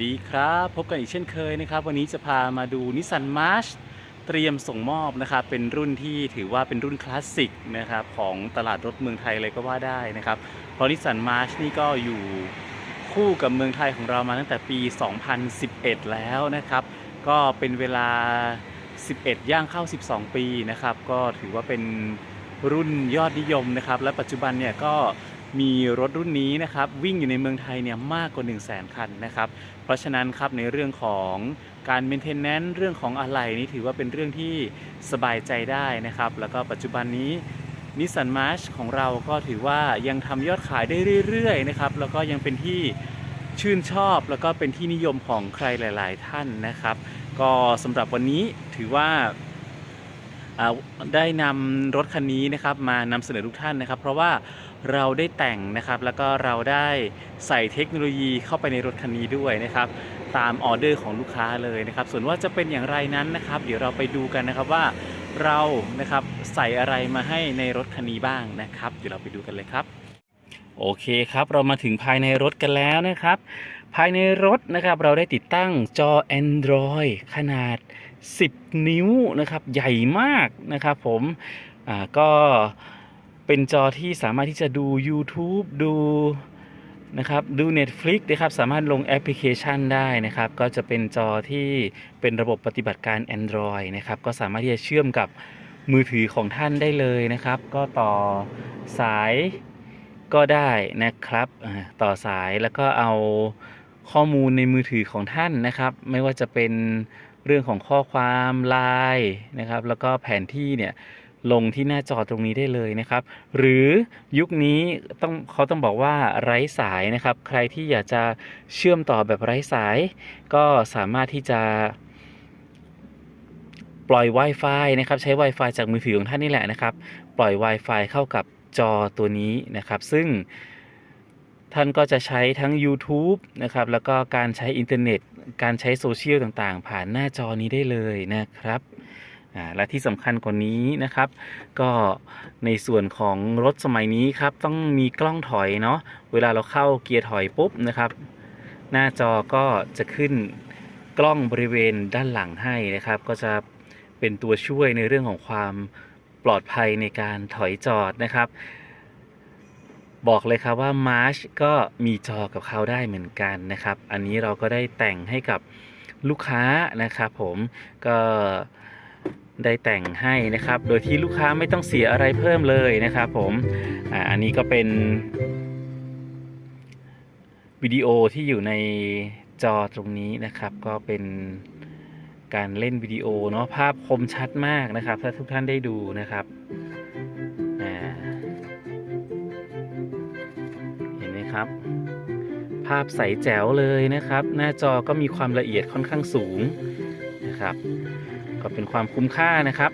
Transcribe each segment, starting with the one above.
วัสดีครับ พบกันอีกเช่นเคยนะครับ วันนี้จะพามาดูนิสสันมาร์ชเตรียมส่งมอบนะครับ เป็นรุ่นที่ถือว่าเป็นรุ่นคลาสสิกนะครับ ของตลาดรถเมืองไทยเลยก็ว่าได้นะครับ เพราะนิสสันมาร์ชนี่ก็อยู่คู่กับเมืองไทยของเรามาตั้งแต่ปี 2011 แล้วนะครับ ก็เป็นเวลา 11 ย่างเข้า 12 ปีนะครับ ก็ถือว่าเป็นรุ่นยอดนิยมนะครับ และปัจจุบันเนี่ยก็ มีรถรุ่นนี้นะครับวิ่งอยู่ในเมืองไทยเนี่ยมากกว่า 1 0 0 0 0แสนคันนะครับ เพราะฉะนั้นครับในเรื่องของการเมนเทนแนนซ์เรื่องของอะไหล่นี่ถือว่าเป็นเรื่องที่สบายใจได้นะครับ แล้วก็ปัจจุบันนี้นิสสันมาร์ชของเราก็ถือว่ายังทำยอดขายได้เรื่อยๆนะครับแล้วก็ยังเป็นที่ชื่นชอบแล้วก็เป็นที่นิยมของใครหลาย ๆ ท่านนะครับ ก็สำหรับวันนี้ถือว่าได้นำรถคันนี้นะครับมานำเสนอทุกท่านนะครับ เพราะว่า เราได้แต่งนะครับ แล้วก็เราได้ใส่เทคโนโลยีเข้าไปในรถคันนี้ด้วยนะครับ ตามออเดอร์ของลูกค้าเลยนะครับ ส่วนว่าจะเป็นอย่างไรนั้นนะครับ เดี๋ยวเราไปดูกันนะครับว่าเรานะครับใส่อะไรมาให้ในรถคันนี้บ้างนะครับ เดี๋ยวเราไปดูกันเลยครับ โอเคครับ เรามาถึงภายในรถกันแล้วนะครับ ภายในรถนะครับเราได้ติดตั้งจอ Android ขนาด 10 นิ้วนะครับ ใหญ่มากนะครับ ผมอ่าก็ เป็นจอที่สามารถที่จะดู YouTube ดูนะครับดู Netflix นะครับสามารถลงแอปพลิเคชันได้นะครับ ก็จะเป็นจอที่เป็นระบบปฏิบัติการ Android นะครับ ก็สามารถที่จะเชื่อมกับมือถือของท่านได้เลยนะครับ ก็ต่อสายก็ได้นะครับต่อสายแล้วก็เอาข้อมูลในมือถือของท่านนะครับ ไม่ว่าจะเป็นเรื่องของข้อความไลน์นะครับ แล้วก็แผนที่เนี่ย ลงที่หน้าจอตรงนี้ได้เลยนะครับ หรือยุคนี้ต้องเขาต้องบอกว่าไร้สายนะครับ ใครที่อยากจะเชื่อมต่อแบบไร้สาย ก็สามารถที่จะปล่อย Wi-Fi นะครับ ใช้ Wi-Fi จากมือถือของท่านนี่แหละนะครับ ปล่อย Wi-Fi เข้ากับจอตัวนี้นะครับ ซึ่งท่านก็จะใช้ทั้ง YouTube นะครับ แล้วก็การใช้อินเทอร์เน็ต การใช้โซเชียลต่างๆ ผ่านหน้าจอนี้ได้เลยนะครับ อ่าและที่สำคัญกว่านี้นะครับ ก็ในส่วนของรถสมัยนี้ครับต้องมีกล้องถอยเนาะเวลาเราเข้าเกียร์ถอยปุ๊บนะครับ หน้าจอก็จะขึ้นกล้องบริเวณด้านหลังให้นะครับ ก็จะเป็นตัวช่วยในเรื่องของความปลอดภัยในการถอยจอดนะครับ บอกเลยครับว่า March ก็มีจอกับเขาได้เหมือนกันนะครับ อันนี้เราก็ได้แต่งให้กับลูกค้านะครับผมก็ ได้แต่งให้นะครับ โดยที่ลูกค้าไม่ต้องเสียอะไรเพิ่มเลยนะครับผมออันนี้ก็เป็นวิดีโอที่อยู่ในจอตรงนี้นะครับ ก็เป็นการเล่นวิดีโอเนาะภาพคมชัดมากนะครับ ถ้าทุกท่านได้ดูนะครับเห็นไหมครับ ภาพใสแจ๋วเลยนะครับ หน้าจอก็มีความละเอียดค่อนข้างสูงนะครับ ก็เป็นความคุ้มค่านะครับ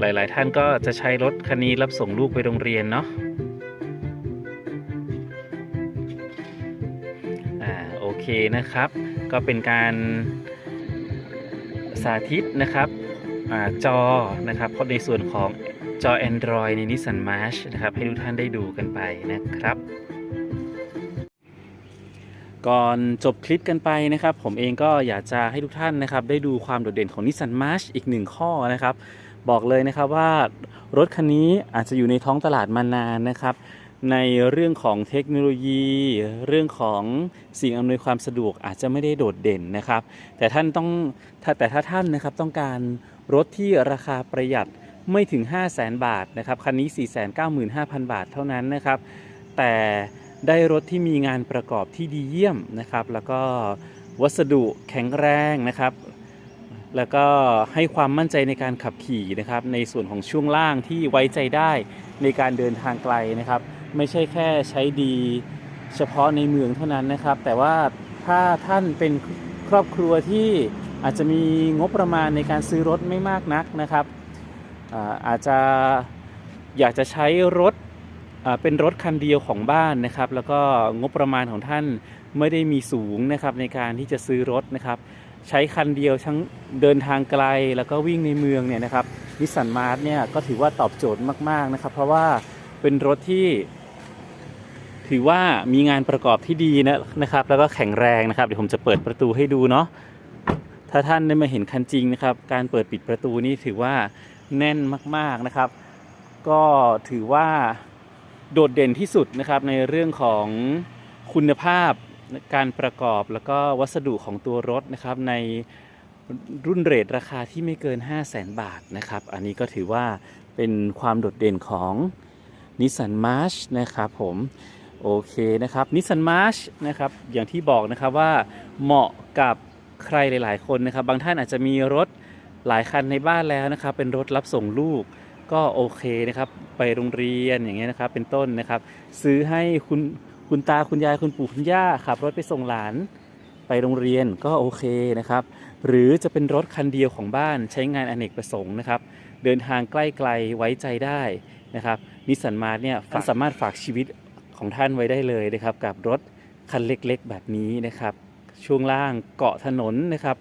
หลายๆ ท่านก็จะใช้รถคันนี้รับส่งลูกไปโรงเรียนเนาะอ่าโอเคนะครับ ก็เป็นการสาธิตนะครับอาจอนะครับเพราะในส่วนของจอ Android ใน Nissan March นะครับ ให้ทุกท่านได้ดูกันไปนะครับ ก่อนจบคลิปกันไปนะครับ ผมเองก็อยากจะให้ทุกท่านนะครับ ได้ดูความโดดเด่นของ Nissan March อีกหนึ่งข้อนะครับ บอกเลยนะครับว่ารถคันนี้อาจจะอยู่ในท้องตลาดมานานนะครับ ในเรื่องของเทคโนโลยี เรื่องของสิ่งอำนวยความสะดวกอาจจะไม่ได้โดดเด่นนะครับ แต่ท่านต้องแต่ถ้าท่านนะครับต้องการรถที่ราคาประหยัดไม่ถึง 5 0 0แสนบาทนะครับคันนี้ 495,000 บาทเท่านั้นนะครับ แต่ ได้รถที่มีงานประกอบที่ดีเยี่ยมนะครับ แล้วก็วัสดุแข็งแรงนะครับ แล้วก็ให้ความมั่นใจในการขับขี่นะครับ ในส่วนของช่วงล่างที่ไว้ใจได้ในการเดินทางไกลนะครับ ไม่ใช่แค่ใช้ดีเฉพาะในเมืองเท่านั้นนะครับ แต่ว่าถ้าท่านเป็นครอบครัวที่อาจจะมีงบประมาณในการซื้อรถไม่มากนักนะครับอาจจะอยากจะใช้รถ เป็นรถคันเดียวของบ้านนะครับ แล้วก็งบประมาณของท่านไม่ได้มีสูงนะครับในการที่จะซื้อรถนะครับ ใช้คันเดียวทั้งเดินทางไกลแล้วก็วิ่งในเมืองเนี่ยนะครับนิสสันมาร์ทเนี่ยก็ถือว่าตอบโจทย์มากๆนะครับ เพราะว่าเป็นรถที่ ถือว่ามีงานประกอบที่ดีนะนะครับ แล้วก็แข็งแรงนะครับเดี๋ยวผมจะเปิดประตูให้ดูเนาะถ้าท่านได้มาเห็นคันจริงนะครับ การเปิดปิดประตูนี่ถือว่าแน่นมากๆนะครับ ก็ถือว่า โดดเด่นที่สุดนะครับในเรื่องของคุณภาพการประกอบแล้วก็วัสดุของตัวรถนะครับในรุ่นเรทราคาที่ไม่เกิน 5 0 0แสนบาทนะครับ อันนี้ก็ถือว่าเป็นความโดดเด่นของนิสสันมาร์ชนะครับผมโอเคนะครับนิสสันมาร์ชนะครับอย่างที่บอกนะครับว่าเหมาะกับใครหลาย ๆ คนนะครับ บางท่านอาจจะมีรถหลายคันในบ้านแล้วนะครับ เป็นรถรับส่งลูก ก็โอเคนะครับ ไปโรงเรียนอย่างเงี้ยนะครับ เป็นต้นนะครับ ซื้อให้คุณคุณตาคุณยายคุณปู่คุณย่าขับรถไปส่งหลาน ไปโรงเรียนก็โอเคนะครับ หรือจะเป็นรถคันเดียวของบ้านใช้งานอเนกประสงค์นะครับ เดินทางใกล้ไกลไว้ใจได้นะครับนิสสันมาร์เนี่ยท่านสามารถฝากชีวิตของท่านไว้ได้เลยนะครับ กับรถคันเล็กๆ แบบนี้นะครับ ช่วงล่างเกาะถนนนะครับ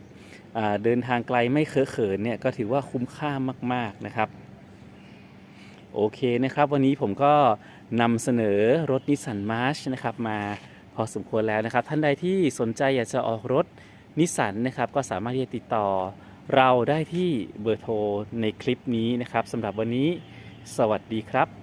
เดินทางไกลไม่เคอะเขินเนี่ยก็ถือว่าคุ้มค่ามากๆนะครับ โอเคนะครับ วันนี้ผมก็นำเสนอรถนิสสันมาร์ชนะครับมาพอสมควรแล้วนะครับ ท่านใดที่สนใจอยากจะออกรถนิสสันนะครับ ก็สามารถที่จะติดต่อเราได้ที่เบอร์โทรในคลิปนี้นะครับสำหรับวันนี้ สวัสดีครับ